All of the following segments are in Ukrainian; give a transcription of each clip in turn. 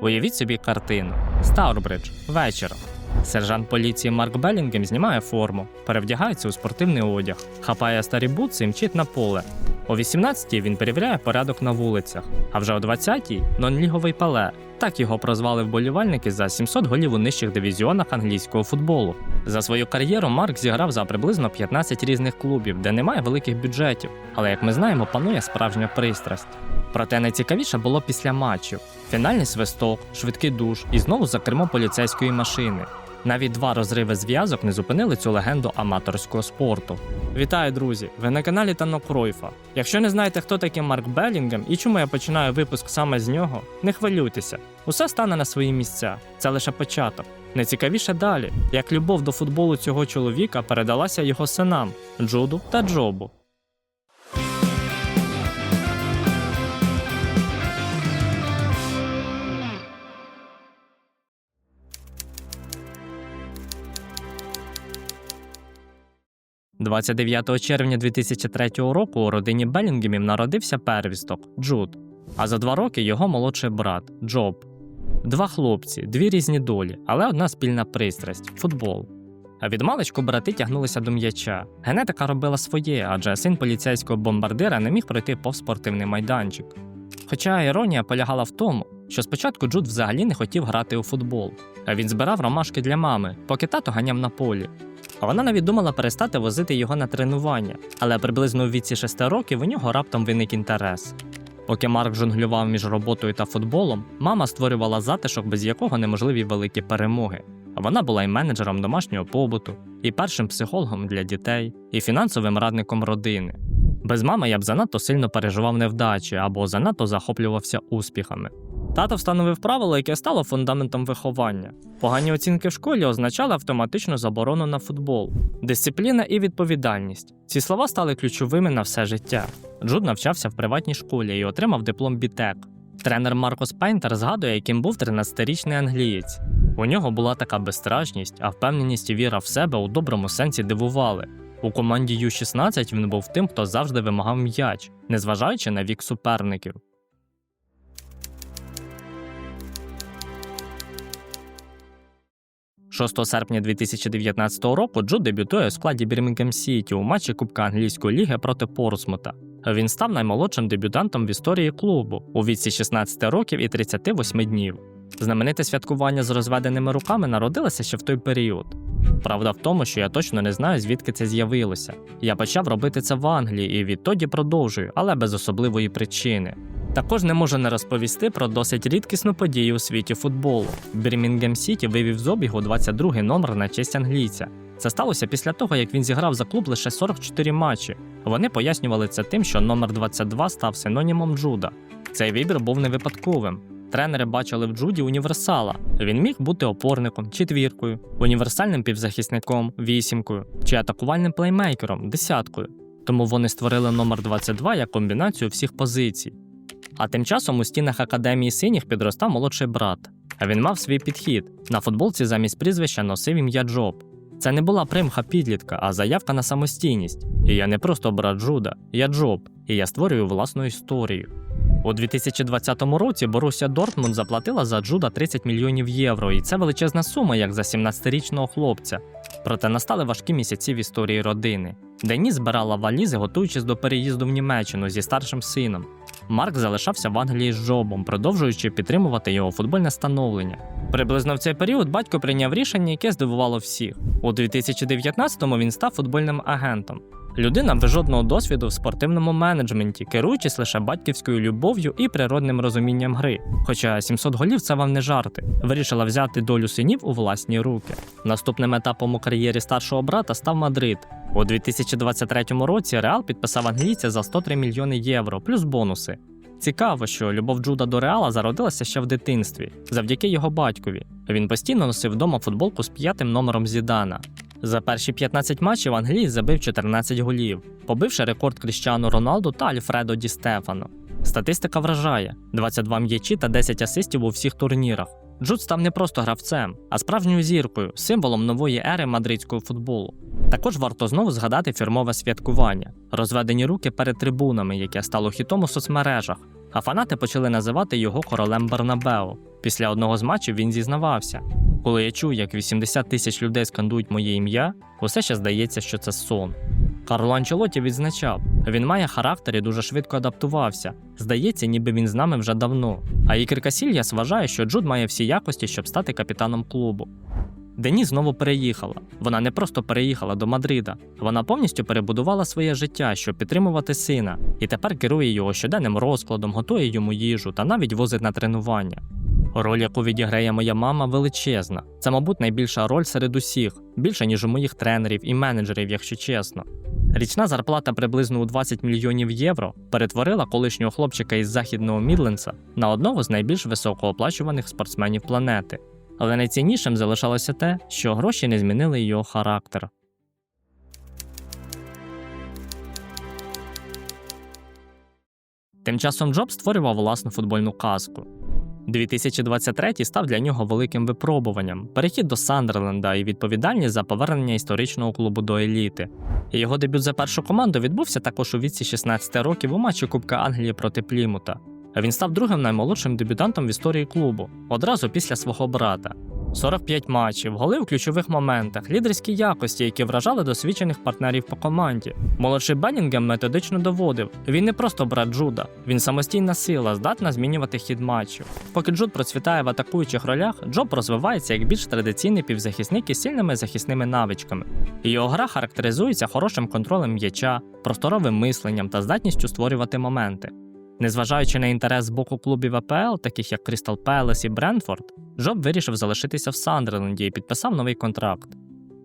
Уявіть собі картину: Старбридж. вечір. Сержант поліції Марк Белінгем знімає форму, перевдягається у спортивний одяг, хапає старі бутси і мчить на поле. О 18-й він перевіряє порядок на вулицях, а вже о 20-й нонліговий пале. Так його прозвали вболівальники за 700 голів у нижчих дивізіонах англійського футболу. За свою кар'єру Марк зіграв за приблизно 15 різних клубів, де немає великих бюджетів. Але як ми знаємо, панує справжня пристрасть. Проте найцікавіше було після матчів: фінальний свисток, швидкий душ і знову за кермо поліцейської машини. Навіть два розриви зв'язок не зупинили цю легенду аматорського спорту. Вітаю, друзі! Ви на каналі Тано Кройфа. Якщо не знаєте, хто такий Марк Белінгем і чому я починаю випуск саме з нього, не хвилюйтеся. Усе стане на свої місця. Це лише початок. Найцікавіше далі, як любов до футболу цього чоловіка передалася його синам Джуду та Джобу. – 29 червня 2003 року у родині Белінгемів народився первісток Джуд, а за два роки його молодший брат Джоб. Два хлопці, дві різні долі, але одна спільна пристрасть футбол. А від маличку брати тягнулися до м'яча. Генетика робила своє, адже син поліцейського бомбардира не міг пройти повз спортивний майданчик. Хоча іронія полягала в тому, що спочатку Джуд взагалі не хотів грати у футбол, а він збирав ромашки для мами, поки тато ганяв на полі. Вона навіть думала перестати возити його на тренування, але приблизно у віці 6 років у нього раптом виник інтерес. Поки Марк жонглював між роботою та футболом, мама створювала затишок, без якого неможливі великі перемоги. А вона була і менеджером домашнього побуту, і першим психологом для дітей, і фінансовим радником родини. Без мами я б занадто сильно переживав невдачі або занадто захоплювався успіхами. Тато встановив правило, яке стало фундаментом виховання. Погані оцінки в школі означали автоматичну заборону на футбол, дисципліна і відповідальність. Ці слова стали ключовими на все життя. Джуд навчався в приватній школі і отримав диплом бітек. Тренер Маркос Пейнтер згадує, яким був 13-річний англієць. У нього була така безстрашність, а впевненість і віра в себе у доброму сенсі дивували. У команді Ю-16 він був тим, хто завжди вимагав м'яч, незважаючи на вік суперників. – 6 серпня 2019 року Джуд дебютує у складі Бірмінгем Сіті у матчі Кубка англійської ліги проти Портсмута. Він став наймолодшим дебютантом в історії клубу у віці 16 років і 38 днів. Знамените святкування з розведеними руками народилося ще в той період. Правда в тому, що я точно не знаю, звідки це з'явилося. Я почав робити це в Англії і відтоді продовжую, але без особливої причини. Також не можу не розповісти про досить рідкісну подію у світі футболу. Бірмінгем Сіті вивів з обігу 22-й номер на честь англійця. Це сталося після того, як він зіграв за клуб лише 44 матчі. Вони пояснювали це тим, що номер 22 став синонімом Джуда. Цей вибір був не випадковим. Тренери бачили в Джуді універсала. Він міг бути опорником, четвіркою, універсальним півзахисником, вісімкою чи атакувальним плеймейкером, десяткою. Тому вони створили номер 22 як комбінацію всіх позицій. А тим часом у стінах академії синіх підростав молодший брат. А він мав свій підхід. На футболці замість прізвища носив ім'я Джоб. Це не була примха підлітка, а заявка на самостійність. І я не просто брат Джуда, я Джоб, і я створюю власну історію. У 2020 році Боруся Дортмунд заплатила за Джуда 30 мільйонів євро, і це величезна сума, як за 17-річного хлопця. Проте настали важкі місяці в історії родини. Дені збирала валізи, готуючись до переїзду в Німеччину зі старшим сином. Марк залишався в Англії з жобом, продовжуючи підтримувати його футбольне становлення. Приблизно в цей період батько прийняв рішення, яке здивувало всіх. У 2019-му він став футбольним агентом. Людина без жодного досвіду в спортивному менеджменті, керуючись лише батьківською любов'ю і природним розумінням гри. Хоча 700 голів це вам не жарти, вирішила взяти долю синів у власні руки. Наступним етапом у кар'єрі старшого брата став Мадрид. У 2023 році Реал підписав англійця за 103 мільйони євро, плюс бонуси. Цікаво, що любов Джуда до Реала зародилася ще в дитинстві, завдяки його батькові. Він постійно носив вдома футболку з п'ятим номером Зідана. За перші 15 матчів Англії забив 14 голів, побивши рекорд Кріщану Роналду та Альфредо Ді Стефано. Статистика вражає: 22 м'ячі та 10 асистів у всіх турнірах. Джуд став не просто гравцем, а справжньою зіркою, символом нової ери мадридського футболу. Також варто знову згадати фірмове святкування, розведені руки перед трибунами, яке стало хітом у соцмережах. а фанати почали називати його королем Бернабеу. Після одного з матчів він зізнавався: коли я чую, як 80 тисяч людей скандують моє ім'я, усе ще здається, що це сон. Карло Анчелоті відзначав, він має характер і дуже швидко адаптувався. Здається, ніби він з нами вже давно. А Ікер Касільяс вважає, що Джуд має всі якості, щоб стати капітаном клубу. Дені знову переїхала. Вона не просто переїхала до Мадрида, вона повністю перебудувала своє життя, щоб підтримувати сина, і тепер керує його щоденним розкладом, готує йому їжу та навіть возить на тренування. Роль, яку відіграє моя мама, величезна. Це, мабуть, найбільша роль серед усіх, більше ніж у моїх тренерів і менеджерів, якщо чесно. Річна зарплата приблизно у 20 мільйонів євро перетворила колишнього хлопчика із західного Мідлендса на одного з найбільш високооплачуваних спортсменів планети. Але найціннішим залишалося те, що гроші не змінили його характер. Тим часом Джоб створював власну футбольну казку. 2023 став для нього великим випробуванням, перехід до Сандерленда і відповідальність за повернення історичного клубу до еліти. Його дебют за першу команду відбувся також у віці 16 років у матчі Кубка Англії проти Плімута. Він став другим наймолодшим дебютантом в історії клубу одразу після свого брата. 45 матчів, голи в ключових моментах, лідерські якості, які вражали досвідчених партнерів по команді. Молодший Беннінгем методично доводив: він не просто брат Джуда, він самостійна сила, здатна змінювати хід матчів. Поки Джуд процвітає в атакуючих ролях, Джоб розвивається як більш традиційний півзахисник із сильними захисними навичками. Його гра характеризується хорошим контролем м'яча, просторовим мисленням та здатністю створювати моменти. Незважаючи на інтерес з боку клубів АПЛ, таких як Крістал Пелес і Брентфорд, Джоб вирішив залишитися в Сандерленді і підписав новий контракт.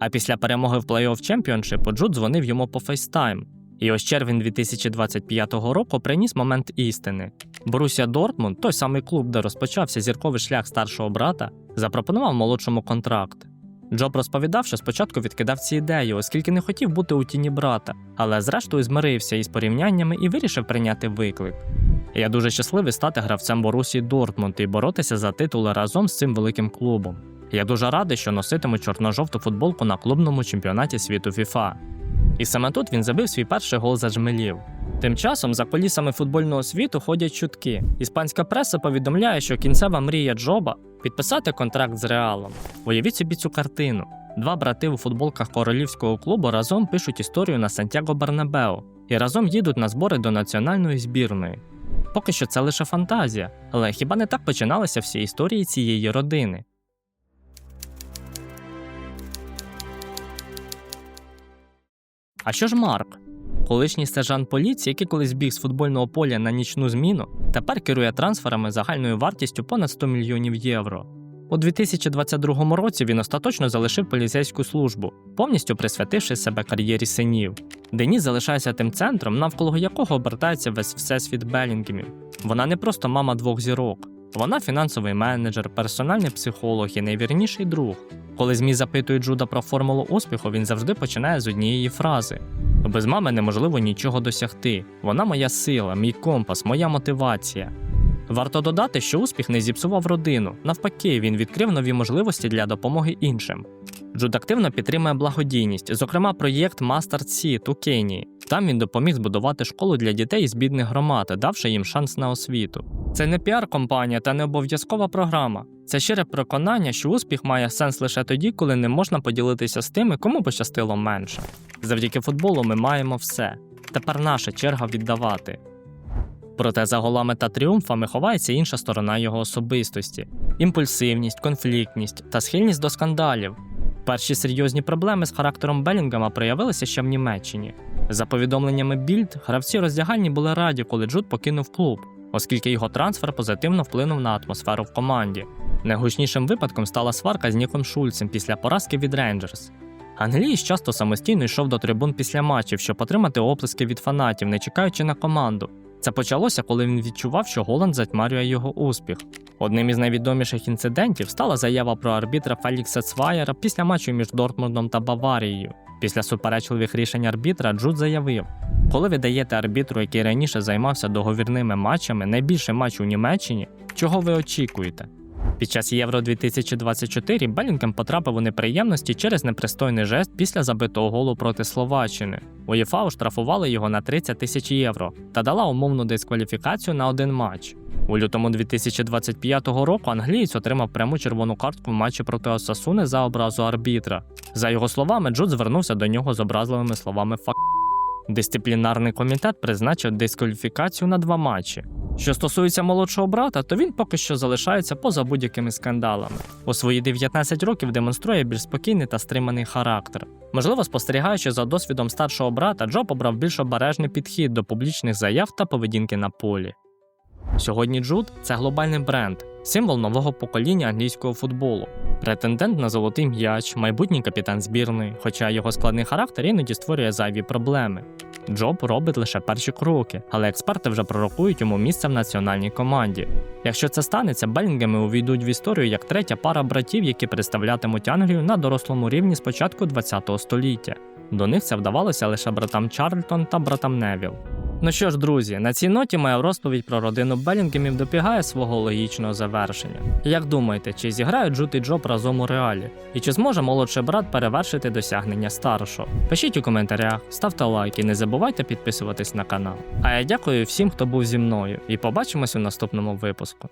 А після перемоги в плей-офф Чемпіоншипу Джуд дзвонив йому по фейстайм. І ось червень 2025 року приніс момент істини. Борусія Дортмунд, той самий клуб, де розпочався зірковий шлях старшого брата, запропонував молодшому контракт. Джоб розповідав, що спочатку відкидав ці ідеї, оскільки не хотів бути у тіні брата, але зрештою змирився із порівняннями і вирішив прийняти виклик. Я дуже щасливий стати гравцем Борусії Дортмунд і боротися за титули разом з цим великим клубом. Я дуже радий, що носитиму чорно-жовту футболку на клубному чемпіонаті світу FIFA. І саме тут він забив свій перший гол за жмелів. Тим часом за колісами футбольного світу ходять чутки. Іспанська преса повідомляє, що кінцева мрія Джоба підписати контракт з Реалом. Уявіть собі цю картину. Два брати у футболках королівського клубу разом пишуть історію на Сантьяго Бернабео і разом їдуть на збори до національної збірної. Поки що це лише фантазія, але хіба не так починалися всі історії цієї родини? А що ж Марк? Колишній сержант поліції, який колись біг з футбольного поля на нічну зміну, тепер керує трансферами загальною вартістю понад 100 мільйонів євро. У 2022 році він остаточно залишив поліцейську службу, повністю присвятивши себе кар'єрі синів. Деніс залишається тим центром, навколо якого обертається весь всесвіт Белінгемів. Вона не просто мама двох зірок, вона фінансовий менеджер, персональний психолог і найвірніший друг. Коли ЗМІ запитують Джуда про формулу успіху, він завжди починає з однієї фрази: без мами неможливо нічого досягти. Вона моя сила, мій компас, моя мотивація. Варто додати, що успіх не зіпсував родину. Навпаки, він відкрив нові можливості для допомоги іншим. Джуд активно підтримує благодійність, зокрема, проєкт Mustard Seed у Кенії. Там він допоміг збудувати школу для дітей із бідних громад, давши їм шанс на освіту. Це не піар-компанія та не обов'язкова програма. Це щире переконання, що успіх має сенс лише тоді, коли не можна поділитися з тими, кому пощастило менше. Завдяки футболу ми маємо все. Тепер наша черга віддавати. Проте за голами та тріумфами ховається інша сторона його особистості: імпульсивність, конфліктність та схильність до скандалів. Перші серйозні проблеми з характером Белінгема проявилися ще в Німеччині. За повідомленнями Більд, гравці роздягальні були раді, коли Джуд покинув клуб, оскільки його трансфер позитивно вплинув на атмосферу в команді. Найгучнішим випадком стала сварка з Ніком Шульцем після поразки від Рейнджерс. Англієць часто самостійно йшов до трибун після матчів, щоб отримати оплески від фанатів, не чекаючи на команду. Це почалося, коли він відчував, що Голланд затьмарює його успіх. Одним із найвідоміших інцидентів стала заява про арбітра Фелікса Цваєра після матчу між Дортмундом та Баварією. Після суперечливих рішень арбітра Джуд заявив: коли ви даєте арбітру, який раніше займався договірними матчами, найбільший матч у Німеччині, чого ви очікуєте? Під час Євро 2024 Белінгем потрапив у неприємності через непристойний жест після забитого голу проти Словаччини. УЄФА оштрафували його на 30 тисяч євро та дала умовну дискваліфікацію на один матч. У лютому 2025 року англієць отримав пряму червону картку в матчі проти Осасуни за образу арбітра. За його словами, Джуд звернувся до нього з образливими словами «фак». Дисциплінарний комітет призначив дискваліфікацію на два матчі. Що стосується молодшого брата, то він поки що залишається поза будь-якими скандалами. У свої 19 років демонструє більш спокійний та стриманий характер. Можливо, спостерігаючи за досвідом старшого брата, Джоб обрав більш обережний підхід до публічних заяв та поведінки на полі. Сьогодні Джуд це глобальний бренд, символ нового покоління англійського футболу, претендент на золотий м'яч, майбутній капітан збірної, хоча його складний характер іноді створює зайві проблеми. Джоб робить лише перші кроки, але експерти вже пророкують йому місце в національній команді. Якщо це станеться, Белінгеми увійдуть в історію як третя пара братів, які представлятимуть Англію на дорослому рівні з початку ХХ століття. До них це вдавалося лише братам Чарльтон та братам Невіл. Ну що ж, друзі, на цій ноті моя розповідь про родину Белінгемів добігає свого логічного завершення. Як думаєте, чи зіграють Джут і Джоб разом у реалі? І чи зможе молодший брат перевершити досягнення старшого? Пишіть у коментарях, ставте лайки, не забувайте підписуватись на канал. А я дякую всім, хто був зі мною, і побачимось у наступному випуску.